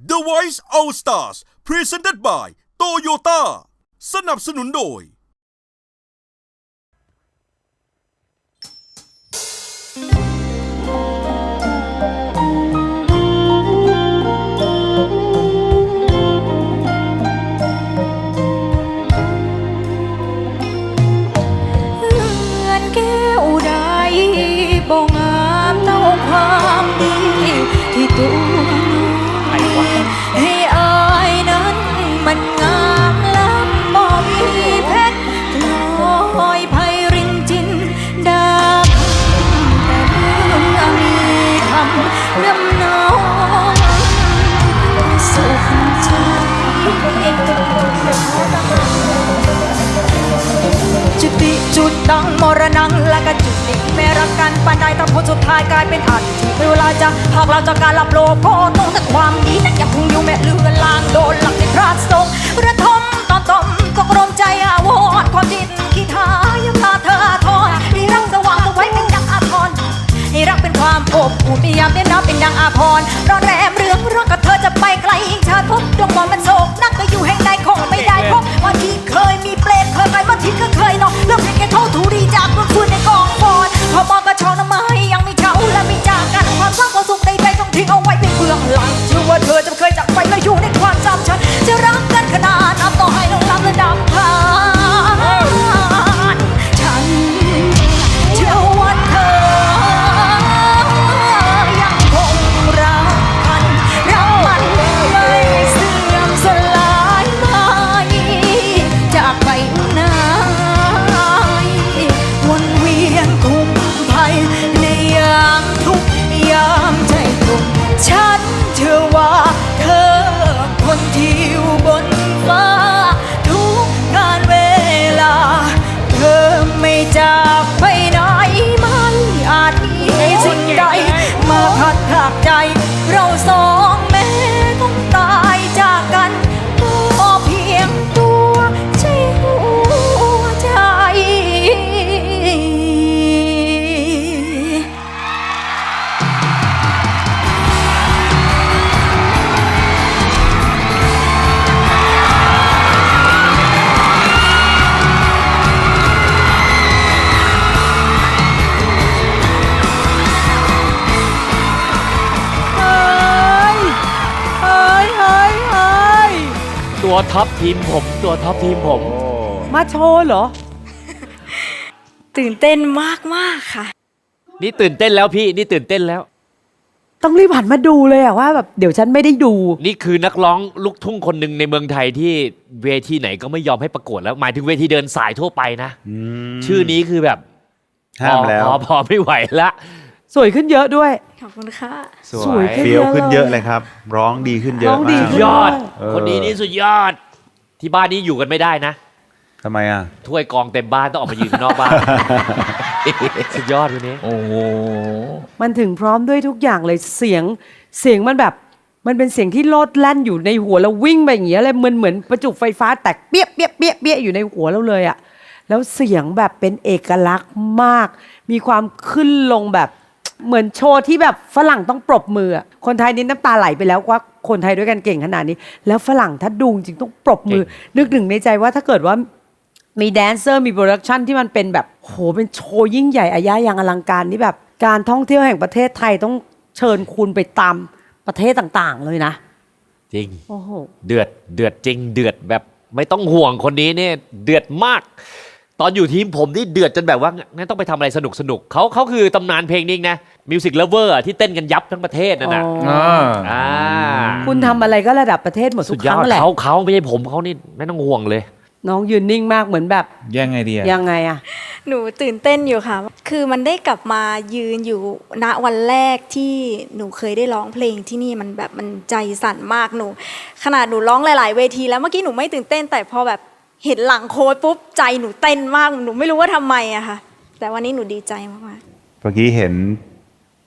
The Voice All Stars Presented by Toyota สนับสนุนโดยเพื่อนแก้วใดบ่งามเท่าความดีที่ตัว จุดดังมรณงและก็จุดติไม่รักกันปานใดแต่ผลสุดท้ายกลายเป็นอันที่เวลาจะหากเราจะการรับโลโพต้องแต่ความดียังคงอยู่แม่เลือนลางโดนหลักในพระ ตัวท็อปทีมผม ตัวท็อปทีมผม มาโชว์เหรอ ตื่นเต้นมากมากๆค่ะ นี่ตื่นเต้นแล้วพี่ นี่ตื่นเต้นแล้ว ต้องรีบหันมาดูเลยอะว่าแบบเดี๋ยวฉันไม่ได้ดู นี่คือนักร้องลูกทุ่งคนหนึ่งในเมืองไทยที่เวทีไหนก็ไม่ยอมให้ประกวดแล้ว หมายถึงเวทีเดินสายทั่วไปนะ ชื่อนี้คือแบบห้ามแล้ว พอพอไม่ไหวละ สวยขึ้นเยอะด้วย ขอบคุณค่ะสวยขึ้น เฟี้ยวขึ้นเยอะเลยครับ ร้องดีขึ้นเยอะร้องดีมากขึ้น ยอด เออคนนี้นี่สุดยอด ที่บ้านนี้อยู่กันไม่ได้นะ ทำไมอะ ถ้วยกองเต็มบ้านต้องออกมายืนข้างนอกบ้าน สุดยอดคนนี้มันถึงพร้อมด้วยทุกอย่างเลยเสียงเสียงมันแบบมันเป็นเสียงที่โลดแล่นอยู่ในหัวแล้ววิ่งไปอย่างเงี้ยเลยเหมือนเหมือนประจุไฟฟ้าแตกเปี้ยเปี้ยเปี้ยเปี้ยอยู่ในหัวเราเลยอะแล้วเสียงแบบเป็นเอกลักษณ์มาก มีความขึ้นลงแบบ เหมือนโชว์ที่แบบฝรั่งต้องปรบมืออะคนไทยนี่น้ำตาไหลไปแล้วว่าคนไทยด้วยกันเก่งขนาดนี้ แล้วฝรั่งถ้าดูจริงต้องปรบมือ นึกถึงในใจว่าถ้าเกิดว่ามีแดนเซอร์มีโปรดักชันที่มันเป็นแบบโหเป็นโชว์ยิ่งใหญ่อายะยังอลังการนี่แบบ การท่องเที่ยวแห่งประเทศไทยต้องเชิญคุณไปตามประเทศต่างๆ เลยนะ จริง โอ้โห เดือดเดือดจริง เดือดแบบไม่ต้องห่วงคนนี้เนี่ยเดือดมาก ตอนอยู่ทีมผมนี่เดือดจนแบบว่างั้นต้องไปทำอะไรสนุกสนุกเขาเขาคือตำนานเพลงนี้นะมิวสิกเลเวอร์ที่เต้นกันยับทั้งประเทศนั่นนะอ๋ออ่าคุณทำอะไรก็ระดับประเทศหมดทุสุกดคยอรั้งดแหละเขาเขาไม่ใช่ผมเขานี่ไม่ต้องห่วงเลย น้องยืนนิ่งมากเหมือนแบบยังไงดีอะยังไงอะ หนูตื่นเต้นอยู่ค่ะ คือมันได้กลับมายืนอยู่ณวันแรกที่หนูเคยได้ร้องเพลงที่นี่มันแบบมันใจสั่นมากหนู ขนาดหนูร้องหลาย ๆ เวทีแล้วเมื่อกี้หนูไม่ตื่นเต้นแต่พอแบบ เห็นหลังโค้ดปุ๊บใจหนูเต้นมากหนูไม่รู้ว่าทำไมอะค่ะ แต่วันนี้หนูดีใจมากเมื่อกี้เห็น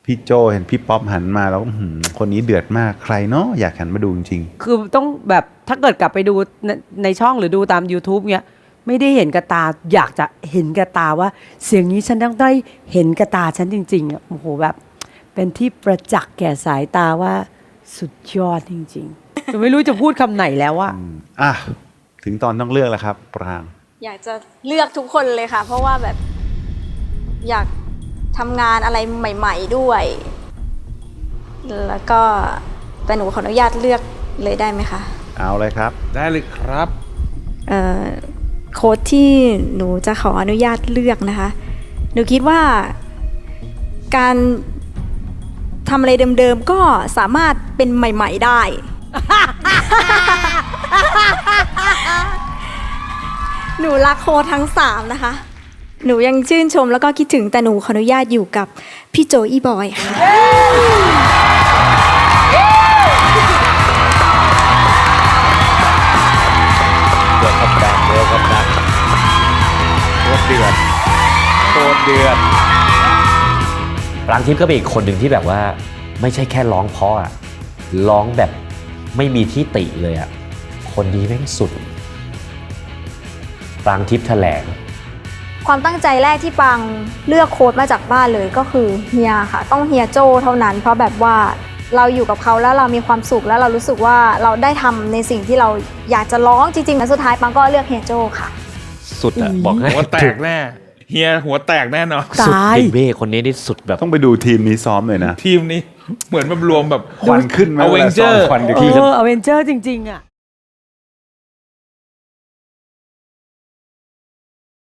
พี่โจเห็นพี่ป๊อปหันมาแล้วอื้อหือคนนี้เดือดมากใครเนาะอยากหันมาดูจริงคือต้องแบบถ้าเกิดกลับไปดูในในช่องหรือดูตาม YouTube เนี้ยไม่ได้เห็นกระตาอยากจะเห็นกระตาว่า เสียงนี้ฉันต้องได้เห็นกระตาฉันจริงๆอะโอ้โหแบบ เป็นที่ประจักษ์แก่สายตาว่าสุดยอดจริงๆจะไม่รู้จะพูดคำไหนแล้วอะอะ ถึงตอนต้องเลือกแล้วครับ ปราง อยากจะเลือกทุกคนเลยค่ะ เพราะว่าแบบอยากทำงานอะไรใหม่ ๆด้วย แล้วก็แต่หนูขออนุญาตเลือกเลยได้ไหมคะเอาเลยครับ ได้เลยครับ เอ่อโค้ดที่หนูจะขออนุญาตเลือกนะคะ หนูคิดว่าการทำอะไรเดิมๆก็สามารถเป็นใหม่ ๆได้ หนูรักโค้ดทั้งสามนะคะ หนูยังชื่นชมแล้วก็คิดถึงแต่หนูขออนุญาตอยู่กับพี่โจอีบอยค่ะเดือดกับแบงเดือดกับนักโคตรเดือดโคตรเดือดปรางทิพย์ก็เป็นอีกคนหนึ่งที่แบบว่า ไม่ใช่แค่ร้องเพราะอะร้องแบบไม่มีที่ติเลยอะคนนี้แม่งสุด ปรางทิพย์แถลง ความตั้งใจแรกที่ปังเลือกโค้ดมาจากบ้านเลยก็คือเฮียค่ะ ต้องเฮียโจ้เท่านั้น เพราะแบบว่าเราอยู่กับเขาแล้วเรามีความสุขแล้วเรารู้สึกว่าเราได้ทำในสิ่งที่เราอยากจะร้องจริงๆและสุดท้ายปังก็เลือกเฮียโจ้ค่ะ สุดอะบอกให้หัวแตกแน่เฮียหัวแตกแน่นอนสุดตายเบเบ้คนนี้นี่สุดแบบต้องไปดูทีมนี้ซ้อมเลยนะ ทีมนี้เหมือนแบบรวมแบบควันขึ้นไหมเอาเวเวนลาเจซ้ออมร์ควันกับเอทีมออเวนเจอร์จริง ๆอะ